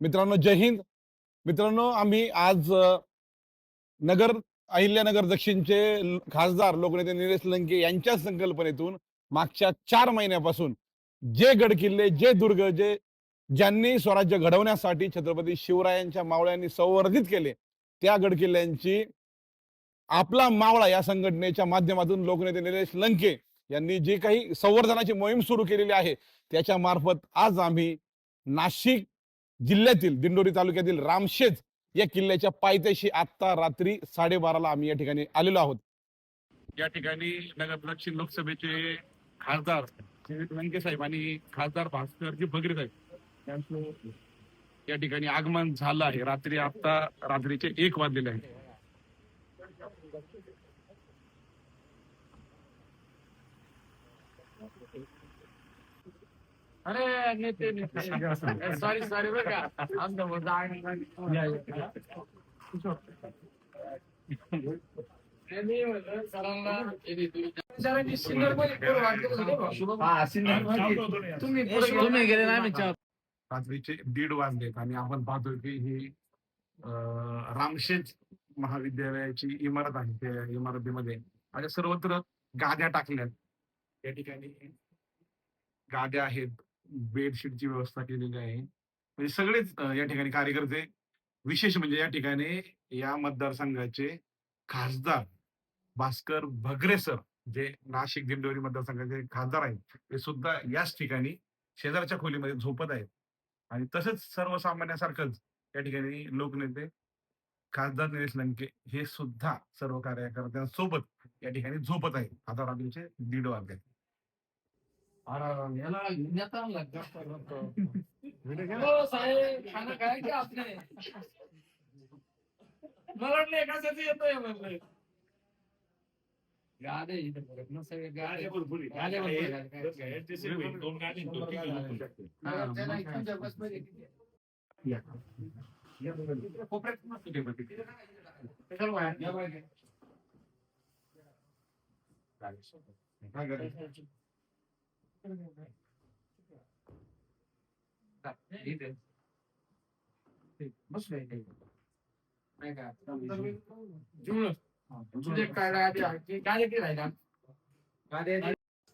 मित्रांनो जय हिंद. मित्रांनो आम्ही आज नगर अहिल्यानगर दक्षिणचे खासदार लोकनेते निलेश लंके यांच्या संकल्पनेतून मागच्या चार महिन्यापासून जे गड किल्ले जे दुर्ग जे ज्यांनी स्वराज्य घडवण्यासाठी छत्रपती शिवरायांच्या मावळ्यांनी संवर्धित केले त्या गड किल्ल्यांची आपला मावळा या संघटनेच्या माध्यमातून लोकनेते निलेश लंके यांनी जी काही संवर्धनाची मोहीम सुरू केलेली आहे त्याच्या मार्फत आज आम्ही नाशिक जिल्ह्यातील दिंडोरी तालुक्यातील रामशेज या किल्ल्याच्या पायथ्याशी आता रात्री साडेबाराला आम्ही या ठिकाणी आलेलो आहोत. या ठिकाणी नगर दक्षिण लोकसभेचे खासदार लंके साहेब आणि खासदार भास्करजी बगरे साहेब यांचं या ठिकाणी आगमन झालं आहे. रात्री आता रात्रीचे एक वाजलेले आहे अरे नेते नेते. सॉरी सॉरी बरं का. आमचं हे. तुम्ही. गेले. ना रात्रीचे दीड वाजलेत आणि आपण पाहतोय की ही रामशेज महाविद्यालयाची इमारत आहे. त्या इमारतीमध्ये आणि सर्वत्र गाद्या टाकल्यात. या ठिकाणी गाद्या आहेत. बेडशीटची व्यवस्था केलेली आहे. म्हणजे सगळेच या ठिकाणी कार्यकर्ते विशेष म्हणजे या ठिकाणी या मतदारसंघाचे खासदार भास्कर भगरे सर जे नाशिक दिंडोरी मतदारसंघाचे खासदार आहेत ते सुद्धा याच ठिकाणी शेजारच्या खोलीमध्ये झोपत आहेत. आणि तसंच सर्वसामान्यासारखंच या ठिकाणी लोकनेते खासदार निलेश लंके हे सुद्धा सर्व कार्यकर्त्यांसोबत या ठिकाणी झोपत आहेत. आता रात्रीचे दीड वाजले. अरे, याला नेता आणला का? हो, साहेब, खाणं काय की आपले? मला वाटलं एकाच येतोय म्हणलं गाड्या इथे बघत ना सगळे गाड्या गाड्या भरपूर आहे, काय- काय- हा, मग काय. कशाला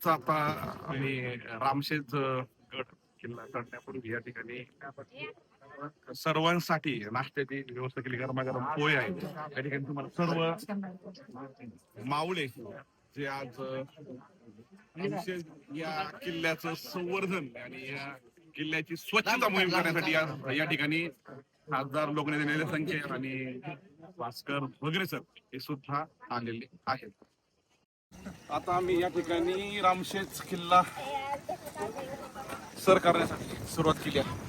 आता आम्ही रामशेज अं, गड किल्ला करण्यापूर्वी या ठिकाणी सर्वांसाठी नाश्त्याची व्यवस्था केली. गरमागरम पोहे आहे या ठिकाणी तुम्हाला सर्व मावळे जे आज रामशेज या किल्ल्याचं संवर्धन आणि या किल्ल्याची स्वच्छता मोहीम करण्यासाठी या या ठिकाणी खासदार लोकनेते निलेश संख्ये आणि भास्कर वगैरे सर हे सुद्धा आलेले आहेत. आता आम्ही या ठिकाणी रामशेज किल्ला सर करण्यासाठी सुरुवात केली आहे.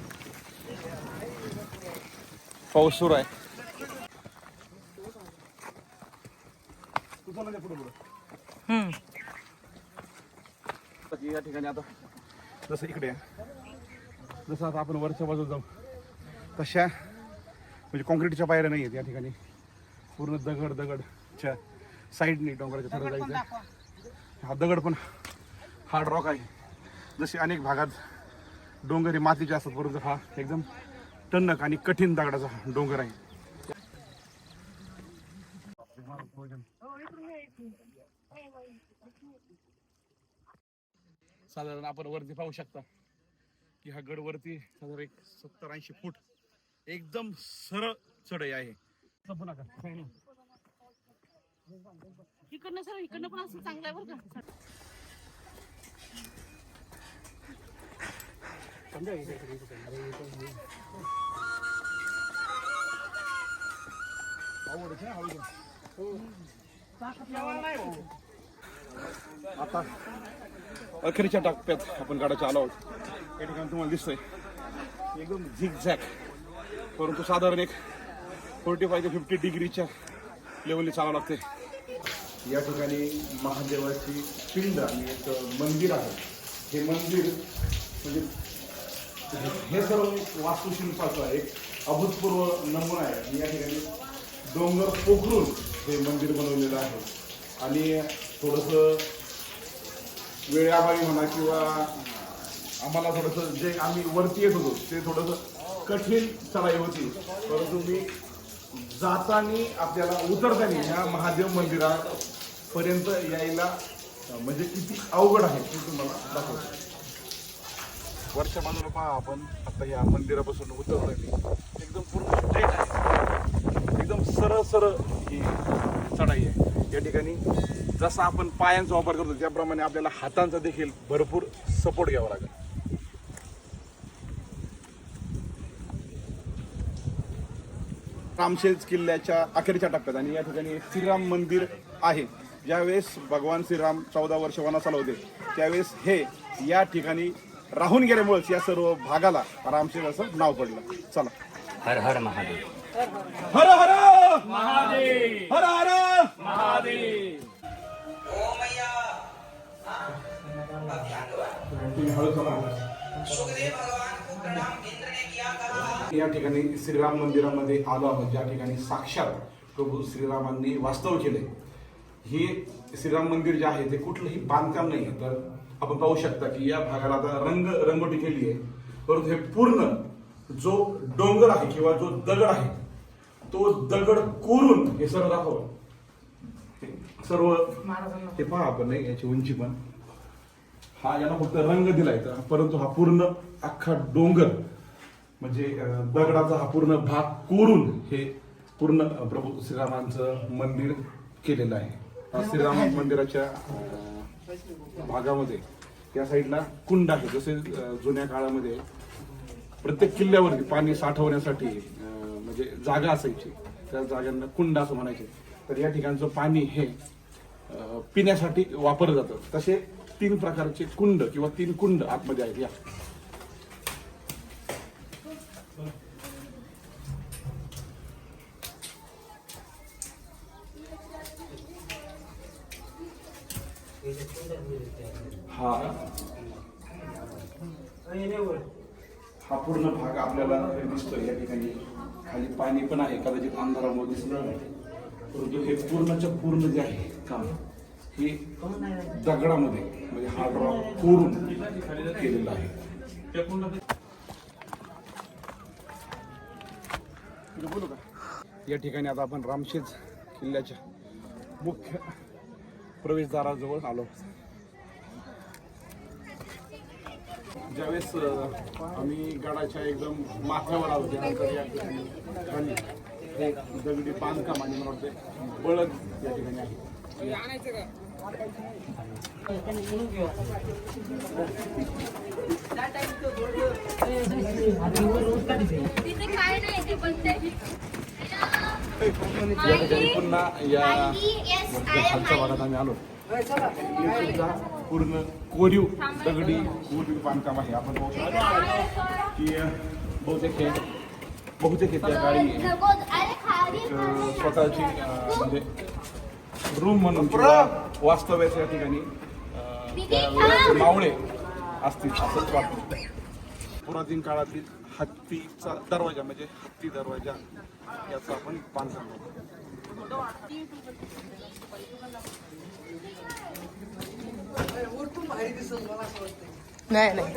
पाऊस सुरू आहे. तुझं की या ठिकाणी आता जसं इकडे जसं आता आपण वरच्या बाजूला जाऊ तशा म्हणजे कॉन्क्रीटच्या पायऱ्या नाही आहेत या ठिकाणी. पूर्ण दगड दगडच्या साईडने डोंगराच्या थोडं जायचं हा दगड पण हार्ड रॉक आहे. जसे अनेक भागात डोंगर हे मातीचे असतात परंतु हा एकदम टणक आणि कठीण दगडाचा हा डोंगर आहे. साधारण आपण वरती पाहू शकता की हा गड वरती साधारण एक सत्तर ऐंशी फूट एकदम सरळ चढाई आहे. जपू नका काही नाही. इकडनं सर इकडनं पण असं चांगलं आहे बरं का. आता अखेरच्या टप्प्यात आपण गाड्याच्या आलो आहोत. या ठिकाणी तुम्हाला दिसतंय. एकदम झिक झॅक परंतु साधारण एक फोर्टी फाय ते फिफ्टी डिग्रीच्या लेवलने चालावं लागते या ठिकाणी महादेवाची पिंड आणि एक मंदिर आहे. हे मंदिर म्हणजे हे सर्व वास्तुशिल्पाचा एक अभूतपूर्व नमुना आहे. या ठिकाणी डोंगर पोखरून हे मंदिर बनवलेलं आहे. आणि थोडंसं वेळाभावी म्हणा किंवा आम्हाला थोडंसं जे आम्ही वरती येत होतो ते थोडंसं कठीण चढाई होती. परंतु मी जातानी आपल्याला उतरताना ह्या महादेव मंदिरापर्यंत यायला म्हणजे किती अवघड आहे ते तुम्हाला दाखवतो. वरच्या बाजूला पहा आपण आता या मंदिरापासून उतरलोय एकदम पूर्ण स्ट्रेट आहे. एकदम सरळ सरळ ही चढाई आहे. या ठिकाणी जसा आपण पायांचा वापर करतो त्याप्रमाणे आपल्याला हातांचा देखील भरपूर सपोर्ट घ्यावा लागेल. रामशेज किल्ल्याच्या अखेरच्या टप्प्यात आणि या ठिकाणी श्रीराम मंदिर आहे. ज्यावेळेस भगवान श्रीराम चौदा वर्ष वनासाला होते त्यावेळेस हे या ठिकाणी राहून गेल्यामुळेच या सर्व भागाला रामशेज असं नाव पडलं. चला. हर हर महादेव. हर हर महादेव। हर हर महादेव। या ठिकाणी श्रीराम मंदिरामध्ये आलो आहोत. ज्या ठिकाणी साक्षात प्रभू श्रीरामांनी वास्तव केले. हे श्रीराम मंदिर जे आहे ते कुठलंही बांधकाम नाही तर आपण पाहू शकता की या भागाला आता रंग रंगोटी केली आहे. परंतु हे पूर्ण जो डोंगर आहे किंवा जो दगड आहे तो दगड कोरून हे सर्व दाखव सर्व हे पहा आपण नाही याची उंची पण. हा याला फक्त रंग दिलाय तर. परंतु हा पूर्ण अख्खा डोंगर म्हणजे दगडाचा हा पूर्ण भाग कोरून हे पूर्ण प्रभू श्रीरामांचं मंदिर केलेलं आहे. श्रीराम मंदिराच्या भागामध्ये. त्या साईडला कुंड आहे. जसे जुन्या काळामध्ये प्रत्येक किल्ल्यावरती पाणी साठवण्यासाठी म्हणजे जागा असायची. त्या जागांना कुंड असं म्हणायचे. तर या ठिकाणचं पाणी हे पिण्यासाठी वापरलं जातं. तसे तीन प्रकारचे कुंड किंवा तीन कुंड आतमध्ये आहेत. या. हा हा पूर्ण भाग आपल्याला दिसतोय या ठिकाणी. खाली पाणी पण आहे. कदाचित अंधारामुळे दिसणार नाही. परंतु हे पूर्णच्या पूर्ण जे आहे काम हे दगडामध्ये म्हणजे हा ड्रॉ कोरून केलेला आहे. या ठिकाणी आता आपण रामशेज किल्ल्याच्या मुख्य प्रवेशद्वाराजवळ आलो. ज्यावेळेस आम्ही गडाच्या एकदम माथ्यावर आलो त्यानंतर या ठिकाणी हे दगडी बांधकाम आणि मला वाटतं बळद या ठिकाणी आहे. पुन्हा या खालच्या भागात आम्ही आलो. पूर्ण कोरीव दगडी कोरीव बांधकाम आहे. आपण पाहू शकतो की बहुतेक हे बहुतेक हे त्या काळी स्वतःची म्हणजे रूम म्हणून वास्तव्याच्या या ठिकाणी त्या वेळेचे मावळे असतील असंच वाटतं. पुरातन काळातील हत्तीचा दरवाजा म्हणजे हत्ती दरवाजा याचा आपण बांधकाम करतो. नाही नाही.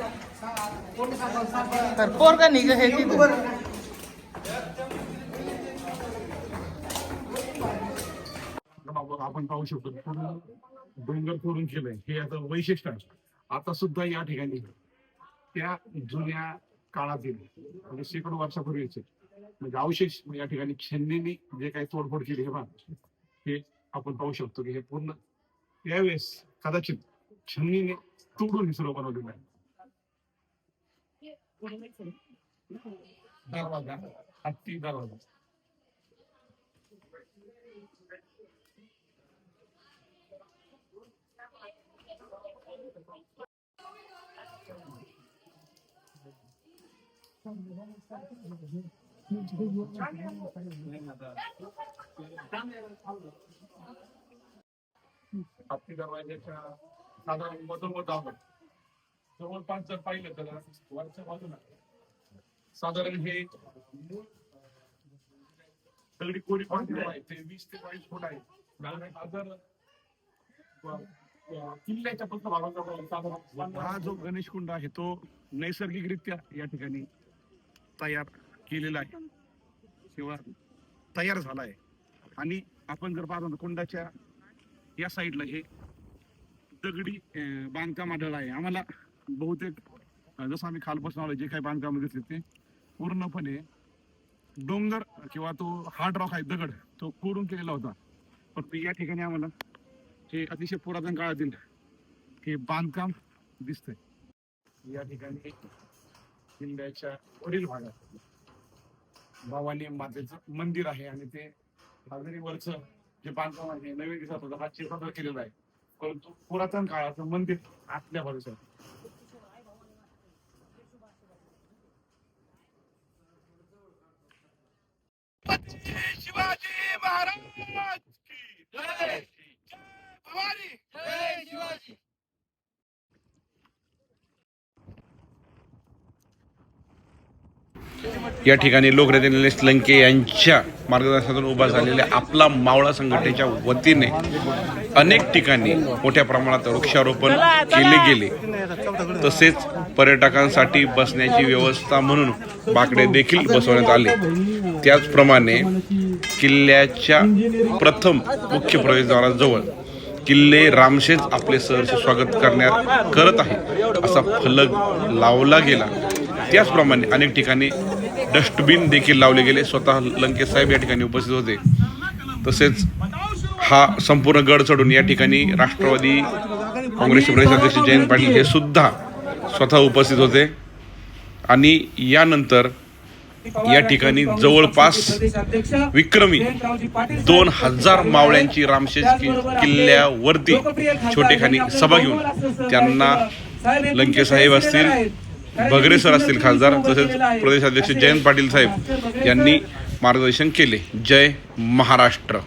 तर पोरगा निघ हे आपण पाहू शकतो पूर्ण डोंगर फोडून केलंय. हे आता वैशिष्ट्य आता सुद्धा या ठिकाणी त्या जुन्या काळातील म्हणजे शेकडो वर्षापूर्वीचे म्हणजे अवशेष या ठिकाणी छन्नीने जे काही तोडफोड केली हे बघ हे आपण पाहू शकतो की हे पूर्ण त्यावेळेस कदाचित छन्नीने तोडून हे सर्व बनवलेलं आहे दरवाजा हत्ती दरवाजा हत्ती दरवाज्याच्या साधारण मधोमध आहोत जवळपास जर पाहिलं तर वरच्या बाजूला साधारण हे सगळी कोरी बांधकाम आहे. ते वीस ते बावीस फूट आहे. जर ब- ब- किल्ल्याच्या पृष्ठभागाचा साधारण हा जो गणेश कुंड आहे तो नैसर्गिकरित्या या ठिकाणी तयार केलेला आहे. किंवा तयार झाला आहे. आणि आपण जर पाहतो कुंडाच्या या साईडला हे दगडी बांधकाम आढळलं आहे. आम्हाला बहुतेक जसं आम्ही खालपासून आलो जे काही बांधकाम दिसले ते पूर्णपणे डोंगर किंवा तो हार्ड रॉक आहे दगड तो कोरून केलेला होता. पण या ठिकाणी आम्हाला हे अतिशय पुरातन काळातील हे बांधकाम दिसतंय. या ठिकाणी किल्ल्याच्या वरील भागात भवानी मातेचं मंदिर आहे आणि ते वरचं जे बांधकाम आहे नवीन दिसत होतं हा चित्रपट केलेला आहे परंतु पुरातन काळाचं मंदिर आतल्या बाजूचं. शिवाजी महाराज की जय. जय भवानी. जय शिवाजी. या ठिकाणी लोकनेते निलेश लंके यांच्या मार्गदर्शनातून उभा झालेल्या आपला मावळा संघटनेच्या वतीने अनेक ठिकाणी मोठ्या प्रमाणात वृक्षारोपण केले गेले. तसेच पर्यटकांसाठी बसण्याची व्यवस्था म्हणून बाकडे देखील बसवण्यात आले. त्याचप्रमाणे किल्ल्याच्या प्रथम मुख्य प्रवेशद्वाराजवळ किल्ले रामशेज आपले सहर्ष स्वागत करण्यात करत आहे. असा फलक लावला गेला. त्याचप्रमाणे अनेक ठिकाणी डस्टबिन देखील लावले गेले. स्वतः लंकेश साहेब या ठिकाणी उपस्थित होते. तसेच हा संपूर्ण गड चढून या ठिकाणी राष्ट्रवादी काँग्रेसचे प्रदेशाध्यक्ष जयंत पाटील हे सुद्धा स्वतः उपस्थित होते. आणि यानंतर या ठिकाणी जवळपास विक्रमी दोन हजार मावळ्यांची रामशेष कि- किल्ल्यावरती छोटेखानी सभा घेऊन त्यांना लंकेसाहेब असतील भगरे सर असतील खासदार तसेच प्रदेशाध्यक्ष जयंत पाटील साहेब यांनी मार्गदर्शन केले. जय महाराष्ट्र.